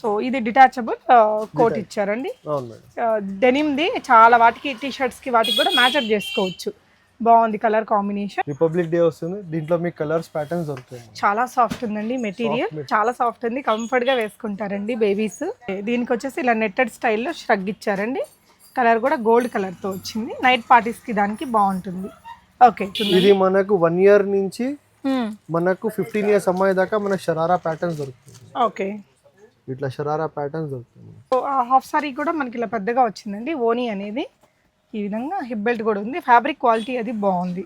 So ఇది detachable coat ఇచ్చారండి. అవును మేడం. డెనిమ్ది చాలా వాటికి టీ కి వాటికి కూడా మ్యాచప్ చేసుకోవచ్చు. బాగుంది కలర్ కాంబినేషన్ రిపబ్లిక్ డే వస్తుంది దీంట్లో మీకు కలర్స్ ప్యాటర్న్స్ దొరుకుతాయి. చాలా సాఫ్ట్ ఉందండి మెటీరియల్ చాలా సాఫ్ట్ ఉంది కంఫర్ట్గా వేసుకుంటారండి బేబీస్ దీనికి వచ్చేసి ఇలా నెట్టెడ్ స్టైల్లో ష్రగ్ ఇచ్చారండి. కలర్ కూడా గోల్డ్ కలర్తో వచ్చింది. నైట్ పార్టీస్కి దానికి బాగుంటుంది. ఓకే ఇది మనకు వన్ ఇయర్ నుంచి మనకు ఫిఫ్టీన్ ఇయర్స్ అమ్మాయి దాకా మనకు షరారా ప్యాటర్న్స్ దొరుకుతుంది. ఓకే ఇట్లా షరారా ప్యాటర్న్స్ దొరుకుతుంది సో ఆ హాఫ్ సారీ కూడా మనకి ఇలా పెద్దగా వచ్చిందండి. ఓనీ అనేది ఈ విధంగా హిప్ బెల్ట్ కూడా ఉంది. ఫ్యాబ్రిక్ క్వాలిటీ అది బాగుంది.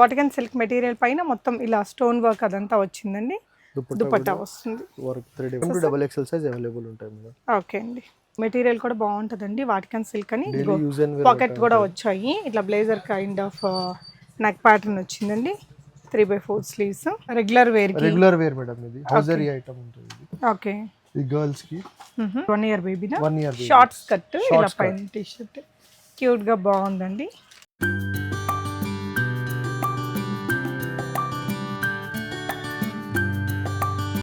వాటికన్ సిల్క్ మెటీరియల్ పైన మొత్తం ఇలా స్టోన్ వర్క్ అదంతా వచ్చిందండి. దుపట్టా వస్తుంది. Work three double XL size available ఉంటాయి మేడం. ఓకే అండి. మెటీరియల్ కూడా బాగుంటుందండి వాటికన్ సిల్క్ అని. పాకెట్ కూడా వచ్చాయి. ఇట్లా blazer kind of neck pattern వచ్చిందండి. Three by four sleeves regular వేర్కి రెగ్యులర్ వేర్ మేడం ఇది. హౌజరీ ఐటమ్ ఉంటుంది. ఓకే ఇది గర్ల్స్కి. వన్ ఇయర్ బేబీనా వన్ ఇయర్ షార్ట్ స్కర్ట్ ఇలా పైన టీ షర్ట్ క్యూట్గా బాగుందండి.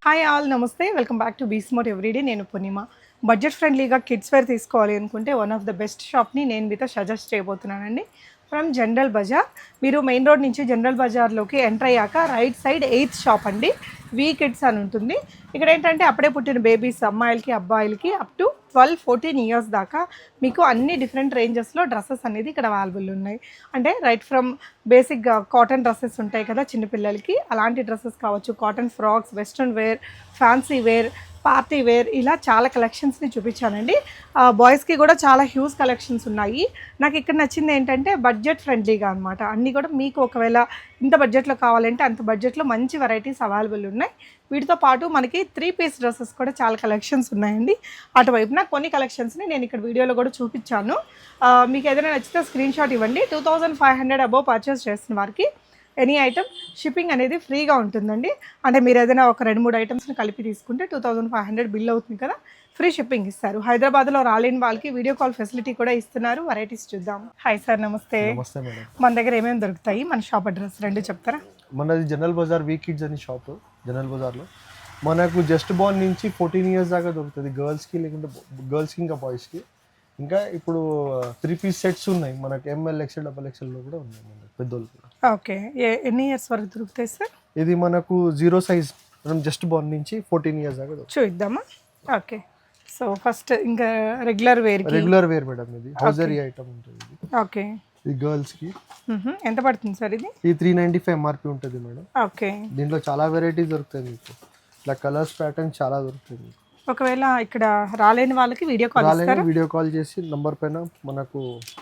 Hi all namaste. Welcome back to బీస్మోట్ everyday నేను పూర్ణిమ బడ్జెట్ ఫ్రెండ్లీగా కిడ్స్ వేర్ తీసుకోవాలి అనుకుంటే వన్ ఆఫ్ ద బెస్ట్ షాప్ని నేను మీతో సజెస్ట్ చేయబోతున్నానండి. From General Bazaar. మీరు మెయిన్ రోడ్ నుంచి జనరల్ బజార్లోకి ఎంటర్ అయ్యాక రైట్ సైడ్ ఎయిత్ షాప్ అండి. వీ కిడ్స్ అని ఉంటుంది. ఇక్కడ ఏంటంటే అప్పుడే పుట్టిన బేబీస్ అమ్మాయిలకి అబ్బాయిలకి up to twelve fourteen years దాకా మీకు అన్ని డిఫరెంట్ రేంజెస్లో డ్రెస్సెస్ అనేది ఇక్కడ అవైలబుల్ ఉన్నాయి. అంటే రైట్ ఫ్రమ్ బేసిక్గా కాటన్ డ్రెస్సెస్ ఉంటాయి కదా చిన్నపిల్లలకి. అలాంటి డ్రెస్సెస్ కావచ్చు. Cotton frocks western wear fancy wear party wear ఇలా చాలా కలెక్షన్స్ని చూపించానండి. బాయ్స్కి కూడా చాలా హ్యూజ్ కలెక్షన్స్ ఉన్నాయి. నాకు ఇక్కడ నచ్చింది ఏంటంటే బడ్జెట్ ఫ్రెండ్లీగా అనమాట అన్నీ కూడా మీకు ఒకవేళ ఇంత బడ్జెట్లో కావాలంటే అంత బడ్జెట్లో మంచి వెరైటీస్ అవైలబుల్ ఉన్నాయి. వీటితో పాటు మనకి త్రీ పీస్ డ్రెస్సెస్ కూడా చాలా కలెక్షన్స్ ఉన్నాయండి. అటువైపున కొన్ని కలెక్షన్స్ని నేను ఇక్కడ వీడియోలో కూడా చూపించాను. మీకు ఏదైనా నచ్చితే స్క్రీన్ షాట్ ఇవ్వండి. Two thousand five hundred above purchase చేసిన వారికి ఎనీ ఐటమ్ షిప్పింగ్ అనేది ఫ్రీగా ఉంటుందండి. అంటే మీరు ఏదైనా ఒక రెండు మూడు ఐటమ్స్ని కలిపి తీసుకుంటే two thousand five hundred bill అవుతుంది కదా. ఫ్రీ షిప్పింగ్ ఇస్తారు. హైదరాబాద్లో రాలేని వాళ్ళకి వీడియో కాల్ ఫెసిలిటీ కూడా ఇస్తున్నారు. వెరైటీస్ చూద్దాం. హాయ్ సార్ నమస్తే. నమస్తే మేడం. మన దగ్గర ఏమేమి దొరుకుతాయి? మన షాప్ అడ్రస్ రెండు చెప్తారా? మనది జనరల్ బజార్ వీ కిడ్స్ అని షాప్ జనరల్ బజార్లో. మనకు జస్ట్ బాల్ నుంచి ఫోర్టీన్ ఇయర్స్ దాకా దొరుకుతుంది. గర్ల్స్కి లేకుంటే గర్ల్స్కి ఇంకా బాయ్స్కి ఇంకా ఇప్పుడు త్రీ పీస్ సెట్స్ ఉన్నాయి. మనకి ఎంఎల్ ఎక్సెల్ డబల్ ఎక్సెల్లో కూడా ఉన్నాయి. మనకి పెద్దోళ్ళు కూడా ఓకే. ఎన్ని ఇయర్స్ వరకు దొరుకుతాయి సార్? ఇది మనకు జీరో సైజ్ మనం జస్ట్ బాల్ నుంచి ఫోర్టీన్ ఇయర్స్ దాకా దొరుకుతుంది. చూద్దామా? ఓకే. సో ఫస్ట్ ఇంకా రెగ్యులర్ వేర్కి? రెగ్యులర్ వేర్ మేడం ఇది. హౌజరీ ఐటమ్ ఉంటుంది ఓకే. ఇది గర్ల్స్కి. మ్హూ. ఎంత పడుతుంది సార్ ఇది? ఇది త్రీ నైంటీ ఫైవ్ ఎంఆర్పి ఉంటుంది మేడం. ఓకే. దీంట్లో చాలా వెరైటీస్ దొరుకుతాయి మీకు. ఇట్లా కలర్స్ ప్యాటర్న్ చాలా దొరుకుతాయి మీకు. ఒకవేళ ఇక్కడ రాలేని వాళ్ళకి వీడియో కాల్ రాలేని వీడియో కాల్ చేసి నంబర్ పైన మనకు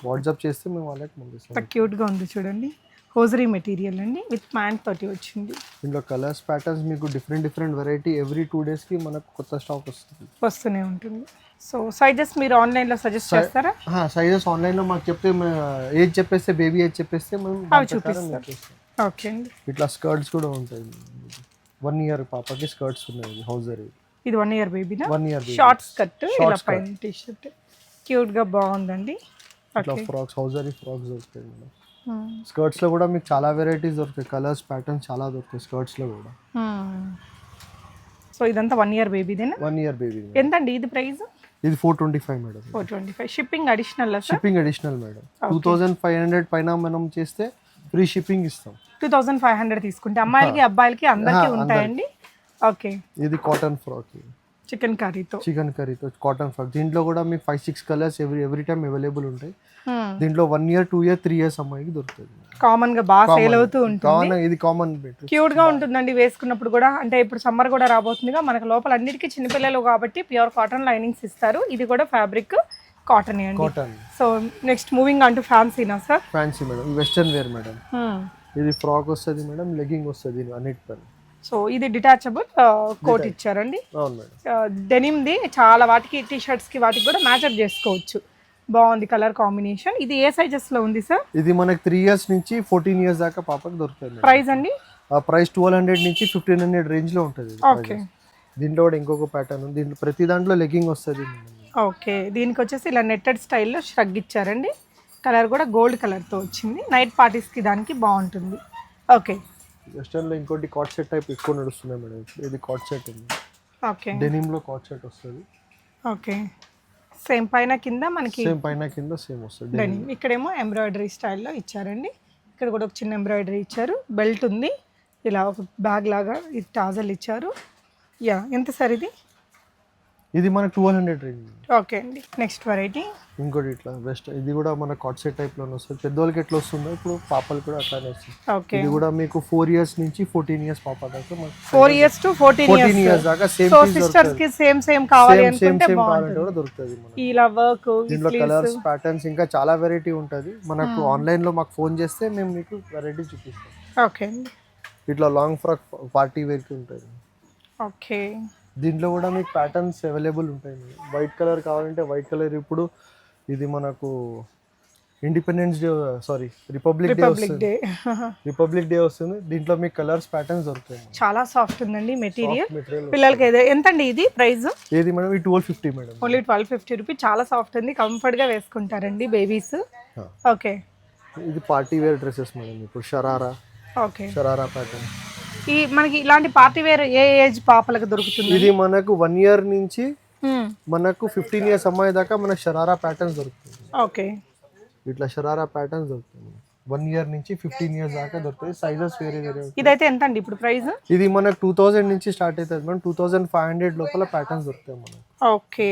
వాట్సాప్ చేస్తే మేము వాళ్ళకి పంపిస్తాం. క్యూట్గా ఉంది చూడండి. హోజరీ మెటీరియల్ అండి. విత్ ప్యాంట్ తోటి వచ్చింది. దీంట్లో కలర్స్ ప్యాటర్న్స్ మీకు different different variety every two డేస్కి మనకు కొత్త స్టాక్ వస్తుంది. వస్తూనే ఉంటుంది. సో సైజెస్ మీరు ఆన్లైన్లో సజెస్ట్ చేస్తారా? సైజెస్ ఆన్లైన్లో మాకు చెప్తే ఏజ్ చెప్పేస్తే బేబీ ఏజ్ చెప్పేస్తే ప్రకారం మీకు ఇస్తాం. ఓకే అండి. ఇట్లా స్కర్ట్స్ కూడా ఉంటాయి. వన్ ఇయర్ పాపకి స్కర్ట్స్ ఉన్నాయి హౌజరీ ఇది వన్ ఇయర్ బేబీనా వన్ ఇయర్ షార్ట్ స్కర్ట్ ఇలా పైన టీ షర్ట్ క్యూట్గా బాగుందండి. ఇట్లా ఫ్రాక్స్ హౌజరీ ఫ్రాక్స్ దొరుకుతాయి మేడం. స్కర్ట్స్లో కూడా మీకు చాలా వెరైటీస్ దొరుకుతాయి. కలర్స్ ప్యాటర్న్స్ చాలా దొరుకుతాయి స్కర్ట్స్లో కూడా. So Hmm. ఇదంతా వన్ ఇయర్ బేబీదేనా వన్ ఇయర్ బేబీ ఎంతండి ఇది ప్రైస్? ఇది four twenty five madam four twenty five shipping additional sir shipping additional madam two thousand five hundred పైన మనం చేస్తే ఫ్రీ షిప్పింగ్ ఇస్తాం. టూ థౌజండ్ ఫైవ్ హండ్రెడ్ తీసుకుంటే అమ్మాయిలకి అబ్బాయిలకి అందరికీ ఉంటాయండి? ఓకే ఇది కాటన్ ఫ్రాక్ చికెన్ కర్రీతో. చికెన్ కర్రీతో కాటన్ ఫ్రాక్ దీంట్లో కూడా మీకు five six colours every every time available ఉంటాయి. Hmm. దీంట్లో one year two year three years అమ్మాయికి దొరుకుతుంది. కామన్గా బాగా సేల్ అవుతూ ఉంటుంది. ఇది కామన్ క్యూట్గా ఉంటుందండి వేసుకున్నప్పుడు కూడా. అంటే ఇప్పుడు సమ్మర్ కూడా రాబోతుందిగా. మనకు లోపల అన్నిటికీ చిన్నపిల్లలు కాబట్టి ప్యూర్ కాటన్ లైనింగ్స్ ఇస్తారు. ఇది కూడా fabric cotton cotton so next moving అంటూ ఫ్యాన్సీనా sir fancy madam western wear madam ఇది ఫ్రాక్ వస్తుంది మేడం లెగ్గింగ్ వస్తుంది అన్నిటిపైన సో ఇది డిటాచబుల్ కోట్ ఇచ్చారండి. అవును మేడం. డెనిమ్ది చాలా వాటికి టీ కి వాటికి కూడా మ్యాచప్ చేసుకోవచ్చు. బాగుంది కలర్ కాంబినేషన్ ఇది ఏ సైజెస్లో ఉంది సార్ ఇది మనకి త్రీ ఇయర్స్ నుంచి ఫోర్టీన్ ఇయర్స్ దాకా పాపకి దొరుకుతుంది ప్రైస్ అండి? ప్రైస్ ట్వెల్వ్ హండ్రెడ్ నుంచి ఫిఫ్టీన్ హండ్రెడ్ రేంజ్లో ఉంటుంది ఓకే. దీంట్లో కూడా ఇంకొక ప్యాటర్న్ ఉంది. దీంట్లో ప్రతి దాంట్లో లెగ్గింగ్ వస్తుంది. ఓకే దీనికి వచ్చేసి ఇలా నెట్టెడ్ స్టైల్లో ష్రగ్ ఇచ్చారండి. కలర్ కూడా గోల్డ్ కలర్తో వచ్చింది. నైట్ పార్టీస్కి దానికి బాగుంటుంది. ఓకే వెస్టర్న్లో ఇంకోటి కాట్ సెట్ టైప్ ఎక్కువ నడుస్తున్నాయి మేడం. ఇప్పుడు ఇది కాట్ సెట్ ఉంది. ఓకే. డెనిమ్లో కాట్ సెట్ వస్తుంది. ఓకే. సేమ్ పైన కింద మనకి సేమ్ పైన కింద సేమ్ వస్తుంది. డెనిమ్. ఇక్కడేమో ఎంబ్రాయిడరీ స్టైల్లో ఇచ్చారండి. ఇక్కడ కూడా ఒక చిన్న ఎంబ్రాయిడరీ ఇచ్చారు. బెల్ట్ ఉంది. ఇలా ఒక బ్యాగ్ లాగా ఇది టాజల్ ఇచ్చారు. యా ఎంత సార్ ఇది? ఇది మనకు ట్వెల్వ్ హండ్రెడ్ రేంజ్ ఓకే అండి. నెక్స్ట్ వెరైటీ ఇంకోటి ఇట్లా వెస్ట్ ఇది కూడా మన కాట్ సెట్ టైప్లోనే వస్తుంది. పెద్దవాళ్ళకి ఎట్లా వస్తుందో ఇప్పుడు పాపలు కూడా అట్లానే వస్తుంది. ఓకే. ఇది కూడా మీకు ఫోర్ ఇయర్స్ నుంచి ఫోర్టీన్ ఇయర్స్ పాప దాకా four years to fourteen years దాకా సేమ్ సిస్టర్స్కి సేమ్ సేమ్ కావాలి సేమ్ సేమ్ కావాలంటే కూడా దొరుకుతుంది ఇలా వర్క్ దీంట్లో కలర్స్ ప్యాటర్న్స్ ఇంకా చాలా వెరైటీ ఉంటుంది. మనకు ఆన్లైన్లో మాకు ఫోన్ చేస్తే మేము మీకు వెరైటీ చూపిస్తాం. ఓకే ఇట్లా లాంగ్ ఫ్రాక్ పార్టీ వేర్కి ఉంటుంది. ఓకే దీంట్లో కూడా మీకు ప్యాటర్న్స్ అవైలబుల్ ఉంటాయి వైట్ కలర్ కావాలంటే వైట్ కలర్ ఇప్పుడు ఇది మనకు Independence Day sorry Republic Day వస్తుంది. డే రిపబ్లిక్ డే వస్తుంది. దీంట్లో మీకు కలర్స్ ప్యాటర్న్స్ దొరుకుతాయి చాలా సాఫ్ట్ ఉందండి మెటీరియల్ పిల్లలకి ఎంత అండి ఇది ప్రైస్ ఏది మేడం? ఈ twelve fifty madam. Only twelve fifty rupees చాలా సాఫ్ట్ ఉంది. కంఫర్ట్గా వేసుకుంటారండి బేబీస్. ఓకే ఇది పార్టీ వేర్ డ్రెస్సెస్ మేడం. ఇప్పుడు షరారా ఓకే షరారా ప్యాటర్న్ ఈ మనకి ఇలాంటి పార్టీ వేర్ ఏ ఏజ్ పాపలకు దొరుకుతుంది? ఇది మనకు వన్ ఇయర్ నుంచి. మనకు ఫిఫ్టీన్ ఇయర్స్ అమ్మాయి దాకా మనకు షరారా ప్యాటర్న్స్ దొరుకుతుంది. ఓకే. ఇట్లా షరారా ప్యాటర్న్స్ దొరుకుతుంది వన్ ఇయర్ నుంచి ఫిఫ్టీన్ ఇయర్స్ దాకా దొరుకుతాయి సైజెస్ వేరే వేరే. ఇదైతే ఎంత అండి ఇప్పుడు ప్రైస్? ఇది మనకు టూ థౌజండ్ నుంచి స్టార్ట్ అవుతుంది. Madam two thousand five hundred లోపల ప్యాటర్న్స్ దొరుకుతాయి మనకు. ఓకే.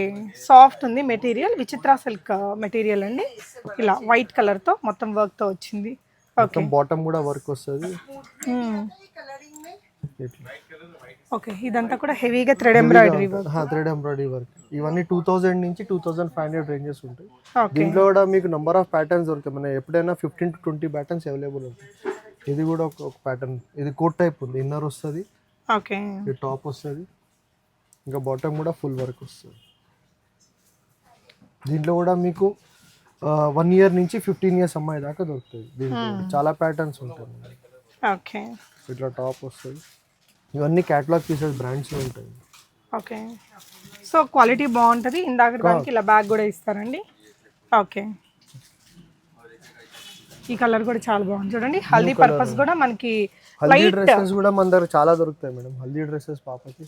సాఫ్ట్ ఉంది మెటీరియల్ విచిత్ర సిల్క్ మెటీరియల్ అండి. ఇలా వైట్ కలర్తో మొత్తం వర్క్తో వచ్చింది. ఓకే. బాటమ్ కూడా వర్క్ వస్తుంది. ఓకే ఇదంతా కూడా హెవీగా thread embroidery work thread embroidery work ఇవన్నీ టూ థౌజండ్ నుంచి two thousand five hundred ranges ఉంటాయి. దీంట్లో కూడా మీకు నంబర్ ఆఫ్ ప్యాటర్న్స్ దొరుకుతాయి మన ఎప్పుడైనా fifteen to twenty patterns available ఉంటాయి. ఇది కూడా ఒక ప్యాటర్న్ ఇది కోట్ టైప్ ఉంది. ఇన్నర్ వస్తుంది. ఓకే ఇది టాప్ వస్తుంది. ఇంకా బాటమ్ కూడా ఫుల్ వర్క్ వస్తుంది. దీంట్లో కూడా మీకు వన్ ఇయర్ నుంచి ఫిఫ్టీన్ ఇయర్స్ అమ్మాయి దాకా దొరుకుతుంది దీంట్లో కూడా. చాలా ప్యాటర్న్స్ ఉంటాయి. ఓకే ఇట్లా టాప్ వస్తుంది. ఇవన్నీ క్యాటలాగ్ పీసెస్ బ్రాండ్స్ ఉంటాయి. ఓకే. సో క్వాలిటీ బాగుంటుంది. ఇందాక దానికి ఇలా బ్యాగ్ కూడా ఇస్తారండి. ఓకే. ఈ కలర్ కూడా చాలా బాగుంది. చూడండి హల్దీ పర్పస్ కూడా మనకి హల్దీ డ్రెస్సెస్ కూడా మన దగ్గర చాలా దొరుకుతాయి మేడం. హల్దీ డ్రెస్సెస్ పాపకి.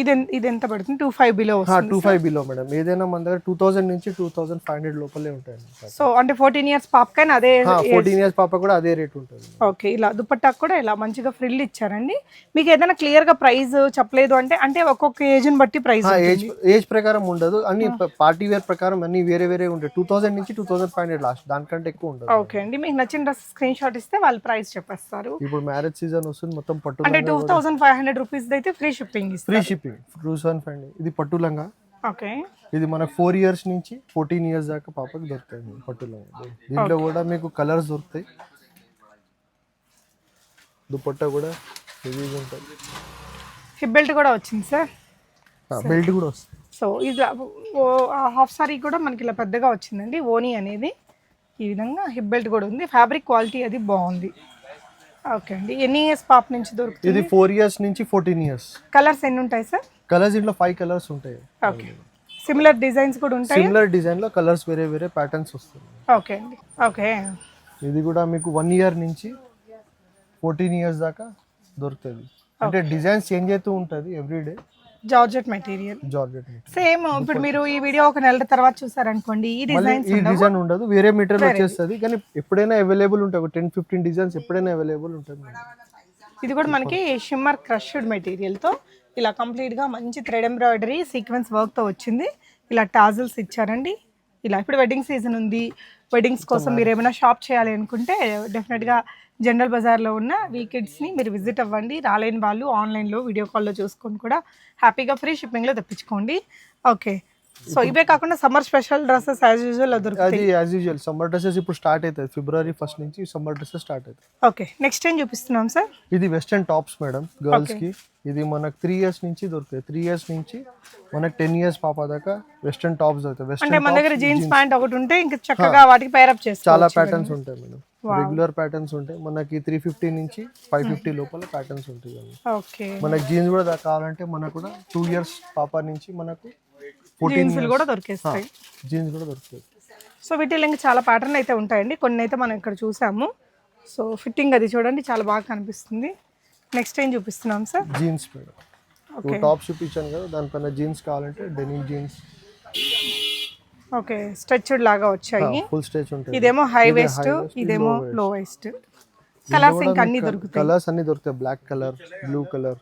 ఇది ఇది ఎంత పడుతుంది? Two five below two five below madam ఏదైనా మన దగ్గర టూ థౌసండ్ నుంచి టూ థౌసండ్ ఫైవ్ హండ్రెడ్ లోపలే ఉంటాయి సో అంటే ఫోర్టీన్ ఇయర్స్ పాపకైనా అదే ఫోర్టీన్ ఇయర్స్ పాప కూడా అదే రేట్ ఉంటుంది ఓకే ఇలా దుపట్టాకు కూడా ఇలా మంచిగా ఫ్రిల్ ఇచ్చారండి. మీకు ఏదైనా క్లియర్గా ప్రైస్ చెప్పలేదు అంటే అంటే ఒక్కొక్క ఏజ్ని బట్టి ప్రైస్ ఏజ్ ఏజ్ ప్రకారం ఉండదు. అన్ని పార్టీ వేర్ ప్రకారం అన్ని వేరే వేరే ఉంటాయి. టూ థౌసండ్ నుంచి two thousand five hundred last దానికంటే ఎక్కువ ఉండదు ఓకే అండి. మీకు నచ్చిన డ్రెస్ స్క్రీన్ షాట్ ఇస్తే వాళ్ళు ప్రైస్ చెప్పేస్తారు. ఇప్పుడు మ్యారేజ్ సీజన్ వస్తుంది మొత్తం పట్టు అంటే two thousand five hundred rupees అయితే free shipping free shipping thousand five ఇది పట్టు లంగా. ఓకే. ఇది మనకు ఫోర్ ఇయర్స్ నుంచి ఫోర్టీన్ ఇయర్స్ దాకా పాపకి దొరుకుతాయి పట్టు లంగా. దీంట్లో కూడా మీకు కలర్స్ దొరుకుతాయి. దుపట్టా కూడా హెవీగా ఉంటుంది హిప్ బెల్ట్ కూడా వచ్చింది సార్ బెల్ట్ కూడా వస్తుంది. సో ఇది హాఫ్ సారీ కూడా మనకి ఇలా పెద్దగా వచ్చిందండి. ఓనీ అనేది ఈ విధంగా హిప్ బెల్ట్ కూడా ఉంది. ఫ్యాబ్రిక్ క్వాలిటీ అది బాగుంది. ఓకే అండి. ఎన్ని ఇయర్స్ పాప నుంచి దొరుకుతుంది? ఇది ఫోర్ ఇయర్స్ నుంచి ఫోర్టీన్ ఇయర్స్. కలర్స్ ఎన్ని ఉంటాయి సార్? కలర్స్ ఇంట్లో ఫైవ్ కలర్స్ ఉంటాయి. ఓకే. సిమిలర్ డిజైన్స్ కూడా ఉంటాయి? సిమిలర్ డిజైన్లో కలర్స్ వేరే వేరే ప్యాటర్న్స్ వస్తుంది ఓకే అండి. ఓకే. ఇది కూడా మీకు వన్ ఇయర్ నుంచి ఫోర్టీన్ ఇయర్స్ దాకా దొరుకుతుంది. అంటే డిజైన్స్ చేంజ్ అవుతూ ఉంటుంది everyday georgette material. Georgette same ఇప్పుడు మీరు ఈ వీడియో ఒక నెల తర్వాత చూసారనుకోండి ఈ డిజైన్స్ ఈ డిజైన్ ఉండదు వేరే మెటీరియల్ వచ్చేస్తుంది కానీ ఎప్పుడైనా అవైలబుల్ ఉంటాయి ఒక టెన్ ఫిఫ్టీన్ డిజైన్స్ ఎప్పుడైనా అవైలబుల్ ఉంటుంది. ఇది కూడా మనకి షిమ్మర్ క్రష్డ్ మెటీరియల్తో ఇలా కంప్లీట్గా మంచి థ్రెడ్ ఎంబ్రాయిడరీ సీక్వెన్స్ వర్క్తో వచ్చింది. ఇలా టాజల్స్ ఇచ్చారండి. ఇలా ఇప్పుడు వెడ్డింగ్ సీజన్ ఉంది. వెడ్డింగ్స్ కోసం మీరు ఏమైనా షాప్ చేయాలి అనుకుంటే డెఫినెట్గా జనరల్ బజార్లో ఉన్న వీకెడ్స్ని మీరు విజిట్ అవ్వండి. రాలేని వాళ్ళు ఆన్లైన్లో వీడియో కాల్లో చూసుకొని కూడా హ్యాపీగా ఫ్రీ షిప్పింగ్లో తెప్పించుకోండి. ఓకే సో ఇవే కాకుండా summer special dresses as usual దొరుకుతాయి అది యాజ్ యూజువల్ సమ్మర్ డ్రెస్సెస్ ఇప్పుడు స్టార్ట్ అవుతుంది ఫిబ్రవరి ఫస్ట్ నుంచి సమ్మర్ డ్రెస్సెస్ స్టార్ట్ అవుతాయి. ఓకే నెక్స్ట్ టైం చూపిస్తున్నాం సార్? ఇది వెస్టర్న్ టాప్స్ మేడం గర్ల్స్కి. ఇది మనకు త్రీ ఇయర్స్ నుంచి దొరుకుతాయి. త్రీ ఇయర్స్ నుంచి మనకు టెన్ ఇయర్స్ పాప దాకా వెస్టర్న్ టాప్స్ దొరుకుతాయి. అంటే వెస్టర్న్ మన దగ్గర జీన్స్ ప్యాంట్ ఒకటి ఉంటే ఇంకా చక్కగా వాటికి పేరప్ చేస్తాం చాలా ప్యాటర్న్స్ ఉంటాయి మేడం. రెగ్యులర్ ప్యాటర్న్స్ ఉంటాయి. మనకి త్రీ ఫిఫ్టీ నుంచి ఫైవ్ ఫిఫ్టీ లోపల ప్యాటర్న్స్ ఉంటాయి మనకి జీన్స్ కూడా కావాలంటే మనకు కూడా టూ ఇయర్స్ పాప నుంచి మనకు జీన్స్లు కూడా దొరికేస్తాయి. జీన్స్ కూడా దొరుకుతాయి. సో వీటిలో ఇంకా చాలా ప్యాటర్న్ అయితే ఉంటాయండి. కొన్ని అయితే మనం ఇక్కడ చూసాము. సో ఫిట్టింగ్ అది చూడండి చాలా బాగా కనిపిస్తుంది. నెక్స్ట్ ఏం చూపిస్తున్నాం సార్? Jeans madam. టాప్స్ చూపించాను కదా దానిపైన జీన్స్ కావాలంటే డెనిమ్ జీన్స్. ఓకే స్ట్రెచ్డ్ లాగా వచ్చాయి. ఫుల్ స్టేజ్ ఉంటుంది ఇదేమో హై వేస్ట్ ఇదేమో. లో వేస్ట్ కలర్స్ ఇంకా అన్ని దొరుకుతాయి. కలర్స్ అన్ని దొరుకుతాయి. Black colour blue colour.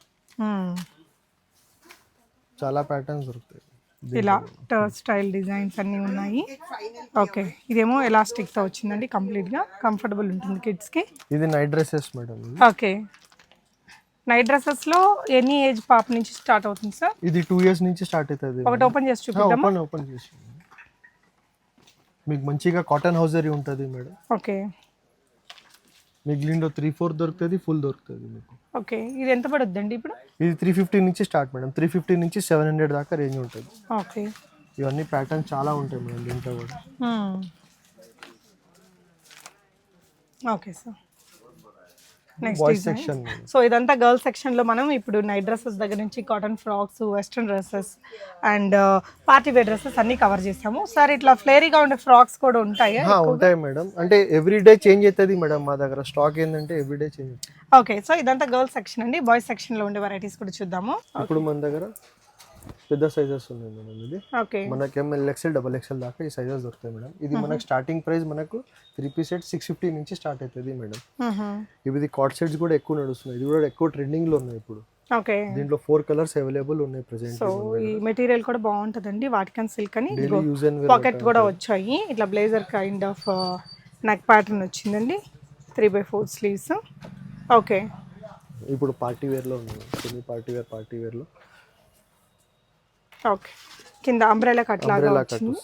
చాలా ప్యాటర్న్స్ దొరుకుతాయి. ఇలా టర్ స్టైల్ డిజైన్స్ అన్నీ ఉన్నాయి. ఓకే ఇదేమో ఎలాస్టిక్తో వచ్చిందండి కంప్లీట్గా కంఫర్టబుల్ ఉంటుంది కిడ్స్కి ఇది night dresses madam. Okay night డ్రెస్సెస్లో any age పాప నుంచి స్టార్ట్ అవుతుంది సార్ ఇది టూ ఇయర్స్ నుంచి స్టార్ట్ అవుతుంది. ఒకటి ఓపెన్ చేసి చూపిద్దామా? ఓపెన్ ఓపెన్ చేసి మీకు మంచిగా కాటన్ హౌజరీ ఉంటుంది మేడం ఓకే మిగిలిందో త్రీ ఫోర్ దొరుకుతుంది ఫుల్ దొరుకుతుంది మీకు. ఓకే ఇది ఎంత పడుద్దండి ఇప్పుడు? ఇది త్రీ ఫిఫ్టీ నుంచి స్టార్ట్ మేడం త్రీ ఫిఫ్టీ నుంచి సెవెన్ హండ్రెడ్ దాకా రేంజ్ ఉంటుంది. ఓకే. ఇవన్నీ ప్యాటర్న్స్ చాలా ఉంటాయి మేడం దీంట్లో కూడా. Okay sir boys section so ఇదంతా గర్ల్స్ సెక్షన్లో మనం ఇప్పుడు నైట్ డ్రెస్సెస్ దగ్గర నుంచి cotton frocks western dresses and party wear dresses అన్ని కవర్ చేసాము సార్ ఇట్లా ఫ్లేరీగా ఉండే ఫ్రాక్స్ కూడా ఉంటాయి ఉంటాయి మేడం. అంటే ఎవ్రీ డే చేంజ్ అవుతుంది మేడం మా దగ్గర. స్టాక్ ఏంటంటే every day change okay so ఇదంతా గర్ల్స్ సెక్షన్ అండి. బాయ్స్ సెక్షన్లో ఉండే వెరైటీస్ కూడా చూద్దాము. ఇప్పుడు మన దగ్గర పెద్ద సైజెస్ ఉన్నాయి మేడం ఇది. మనకి ఎంఎల్ ఎక్సెల్ డబల్ ఎక్సెల్ దాకా ఈ సైజెస్ దొరుకుతాయి మేడం. ఇది మనకి స్టార్టింగ్ ప్రైస్ మనకు three piece set six fifty నుంచి స్టార్ట్ అవుతుంది మేడం. ఇవి కార్డ్ సెట్స్ కూడా ఎక్కువ నడుస్తున్నాయి. ఇది కూడా ఎక్కువ ట్రెండింగ్లో ఉన్నాయి ఇప్పుడు. ఓకే. దీంట్లో ఫోర్ కలర్స్ అవైలబుల్ ఉన్నాయి ప్రెసెంట్ సో ఈ మెటీరియల్ కూడా బాగుంటుందండి. వాటికన్ సిల్క్ అని. పాకెట్ కూడా వచ్చాయి. ఇట్లా blazer kind of neck pattern వచ్చిందండి. Three by four sleeves okay. ఇప్పుడు పార్టీ వేర్లో ఉన్నాయి. సెమీ పార్టీ వేర్ పార్టీ వేర్లో. ఓకే కింద అంబ్రెలా కట్ లాగా వచ్చింది.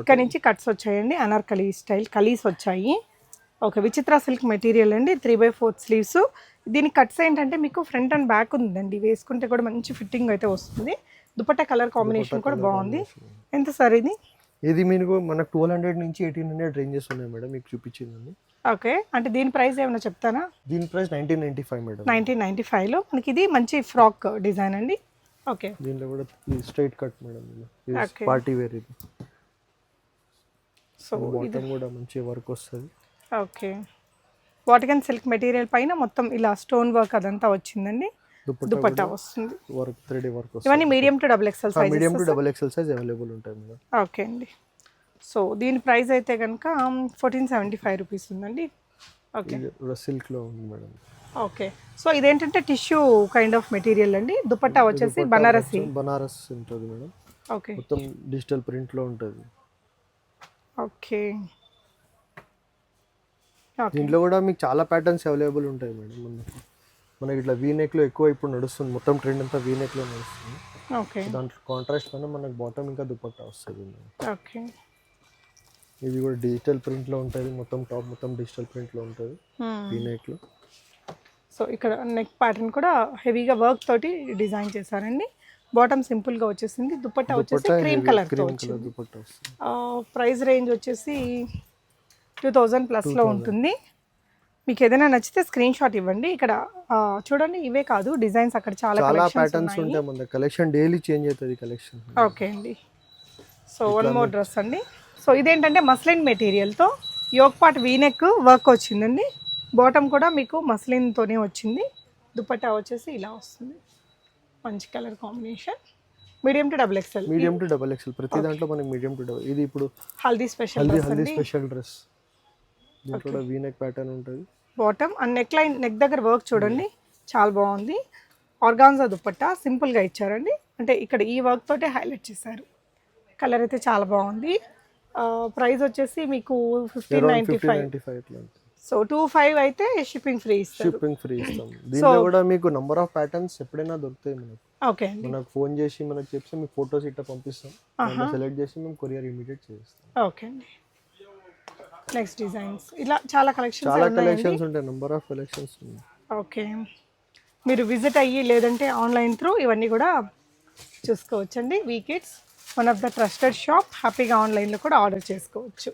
ఇక్కడ నుంచి కట్స్ వచ్చాయండి. అనార్కలి స్టైల్ కలీస్ వచ్చాయి. ఓకే విచిత్ర సిల్క్ మెటీరియల్ అండి. త్రీ బై ఫోర్త్ స్లీవ్స్ దీని కట్స్ ఏంటంటే మీకు ఫ్రంట్ అండ్ బ్యాక్ ఉందండి. వేసుకుంటే కూడా మంచి ఫిట్టింగ్ అయితే వస్తుంది. దుపట్టా కలర్ కాంబినేషన్ కూడా బాగుంది. ఎంత సార్ ఇది? ఇది మీకు మనకు ట్వెల్వ్ హండ్రెడ్ నుంచి ఎయిటీన్ హండ్రెడ్ రేంజెస్ ఉన్నాయి మేడం. మీకు చూపించిందండి ఓకే అంటే దీని ప్రైస్ ఏమైనా చెప్తానా దీని price nineteen ninety five madam. Nineteen ninety ఫైవ్లో మనకి ఇది మంచి ఫ్రాక్ డిజైన్ అండి. ఓకే. దీంట్లో కూడా straight cut madam. Party wear ఇది. సో బాటమ్ కూడా మంచి వర్క్ వస్తుంది. ఓకే. వాటికన్ సిల్క్ మెటీరియల్ పైన మొత్తం ఇలా స్టోన్ వర్క్ అదంతా వచ్చిందండి. దుపట్టా వస్తుంది. వర్క్ త్రీ వర్క్ వస్తుంది. ఇవన్నీ medium to double XL size medium to double XL size available ఉంటాయి మేడం ఓకే అండి. సో దీని ప్రైస్ అయితే కనుక ఫోర్టీన్ సెవెంటీ ఫైవ్ రూపీస్ ఉందండి. ఓకే. ఇది కూడా సిల్క్లో ఉంది మేడం ఓకే. సో ఇదేంటంటే టిష్యూ కైండ్ ఆఫ్ మెటీరియల్ అండి. దుపట్టా వచ్చేసి బనారసి బనారస్ ఉంటుంది మేడం. ఓకే. మొత్తం డిజిటల్ ప్రింట్లో ఉంటుంది. ఓకే. దీంట్లో కూడా మీకు చాలా ప్యాటర్న్స్ అవైలబుల్ ఉంటాయి మేడం మనకి. మనకి ఇట్లా వీ నెక్లో ఎక్కువ ఇప్పుడు నడుస్తుంది. మొత్తం ట్రెండ్ అంతా వీ నెక్లో నడుస్తుంది. ఓకే. దాంట్లో కాంట్రాస్ట్ పైన మనకు బాటమ్ ఇంకా దుపట్టా వస్తుంది ఓకే. ఇది కూడా డిజిటల్ ప్రింట్లో ఉంటుంది మొత్తం టాప్ మొత్తం డిజిటల్ ప్రింట్లో ఉంటుంది. వీ నెక్లో. సో ఇక్కడ నెక్ ప్యాటర్న్ కూడా హెవీగా వర్క్ తోటి డిజైన్ చేశారండి. బాటమ్ సింపుల్గా వచ్చేసింది దుపట్టా వచ్చేసి క్రీమ్ కలర్ ప్రైస్ రేంజ్ వచ్చేసి టూ థౌజండ్ ప్లస్లో ఉంటుంది. మీకు ఏదైనా నచ్చితే స్క్రీన్ షాట్ ఇవ్వండి. ఇక్కడ చూడండి ఇవే కాదు డిజైన్స్ అక్కడ చాలా చాలా ప్యాటర్న్స్ ఉంటాయి మన కలెక్షన్ డైలీ చేంజ్ అవుతుంది కలెక్షన్ ఓకే అండి. సో వన్ మోర్ డ్రెస్ అండి. సో ఇదేంటంటే muslin మెటీరియల్తో yoke part V neck work వచ్చిందండి. బాటమ్ కూడా మీకు మస్లిన్తోనే వచ్చింది. దుపట్టా వచ్చేసి ఇలా వస్తుంది. మంచి colour combination. Medium to double XL. Medium to double XL. ప్రతి దాంట్లో మనకి మీడియం టు డబల్. ఇది ఇప్పుడు haldi special haldi haldi special dress. దీంట్లో కూడా వీ నెక్ ప్యాటర్న్ ఉంటుంది. Bottom and neckline neck దగ్గర వర్క్ చూడండి. చాలా బాగుంది. ఆర్గాన్జా దుపట్టా సింపుల్గా ఇచ్చారండి. అంటే ఇక్కడ ఈ వర్క్ తోటే హైలైట్ చేశారు. కలర్ అయితే చాలా బాగుంది. ప్రైస్ వచ్చేసి మీకు fifteen ninety five. Ninety five ఇట్లా సో టూ ఫైవ్ అయితే షిప్పింగ్ ఫ్రీ ఇస్తారు. షిప్పింగ్ ఫ్రీ ఇస్తాం. దీంట్లో కూడా మీకు నంబర్ ఆఫ్ ప్యాటర్న్స్ ఎప్పుడైనా దొరుకుతాయి మనకు. ఓకే మనకు ఫోన్ చేసి మనకు చెప్తే మీకు ఫొటోస్ ఇట్లా పంపిస్తాం. సెలెక్ట్ చేసి మేము కొరియర్ ఇమీడియట్ చేస్తాం. ఓకే అండి నెక్స్ట్ డిజైన్స్ ఇలా చాలా కలెక్షన్స్ చాలా కలెక్షన్స్ ఉంటాయి. నంబర్ ఆఫ్ కలెక్షన్స్ ఉన్నాయి. ఓకే మీరు విజిట్ అయ్యి లేదంటే ఆన్లైన్ త్రూ ఇవన్నీ కూడా చూసుకోవచ్చండి. వీకెట్స్ one of the trusted shop హ్యాపీగా ఆన్లైన్లో కూడా ఆర్డర్ చేసుకోవచ్చు.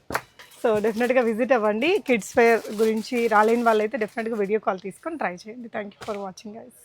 సో డెఫినెట్గా విజిట్ అవ్వండి. కిడ్స్ ఫేర్ గురించి రాలేని వాళ్ళైతే డెఫినెట్గా వీడియో కాల్ తీసుకొని ట్రై చేయండి. Thank you for watching guys